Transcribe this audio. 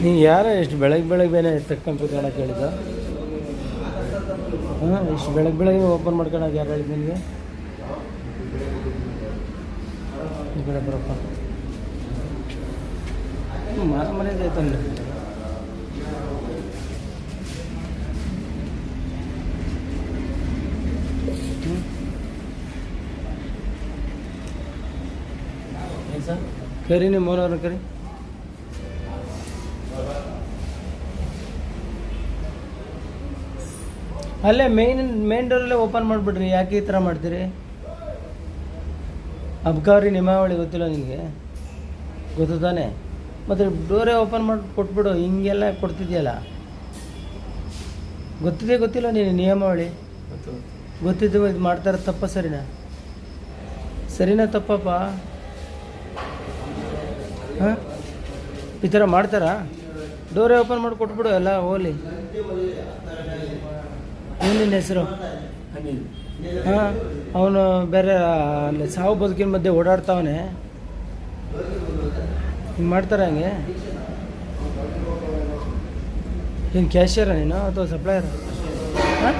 ನೀ ಯಾರ ಎಷ್ಟು ಬೆಳಗ್ಗೆ ಬೆಳಗ್ಗೆ ಬೇನೆ ತಕ್ಕಂತ ಕೂತ್ಕೊಳಕ್ಕೆ ಹೇಳಿದ್ದ ಹಾಂ, ಇಷ್ಟು ಬೆಳಗ್ಗೆ ಬೆಳಗ್ಗೆ ಓಪನ್ ಮಾಡ್ಕೊಳಕ್ಕೆ ಯಾರು ಹೇಳಿದ್ದು ನಿಮಗೆ ಕಡೆ ಬರಪ್ಪ. ಮಾರ ಏನು ಸರ್? ಕರಿ ನಿಮ್ಮ ಮೋನವ್ರನ್ನ ಕರಿ. ಅಲ್ಲೇ ಮೇನ್ ಮೇನ್ ಡೋರಲ್ಲೇ ಓಪನ್ ಮಾಡಿಬಿಡ್ರಿ. ಯಾಕೆ ಈ ಥರ ಮಾಡ್ತೀರಿ? ಅಬ್ಕಾವ್ರಿ ನಿಮಾವಳಿ ಗೊತ್ತಿಲ್ಲ ನಿಮಗೆ? ಗೊತ್ತು ತಾನೆ? ಮತ್ತು ಡೋರೇ ಓಪನ್ ಮಾಡಿ ಕೊಟ್ಬಿಡು. ಹಿಂಗೆಲ್ಲ ಕೊಡ್ತಿದ್ಯಲ್ಲ? ಗೊತ್ತಿದೆ ಗೊತ್ತಿಲ್ಲ ನೀನು ನಿಯಮಾವಳಿ? ಗೊತ್ತು ಗೊತ್ತಿದ್ದು ಇದು ಮಾಡ್ತಾರೆ ತಪ್ಪ ಸರಿನಾ? ಸರಿನಾ ತಪ್ಪಪ್ಪ? ಹಾಂ? ಈ ಥರ ಮಾಡ್ತಾರಾ? ಡೋರೇ ಓಪನ್ ಮಾಡಿ ಕೊಟ್ಬಿಡು ಎಲ್ಲ ಹೋಗ್ಲಿ ಏನು ನಿನ್ನ ಹೆಸರು? ಹಾಂ, ಅವನು ಬೇರೆ, ಅಲ್ಲಿ ಸಾವು ಬದುಕಿನ ಮಧ್ಯೆ ಓಡಾಡ್ತಾವನೆ. ಹಿಂಗೆ ಮಾಡ್ತಾರೆ ಹಂಗೆ? ಏನು ಕ್ಯಾಶಿಯರ ನೀನು ಅಥವಾ ಸಪ್ಲೈಯರ ಹಾಂ?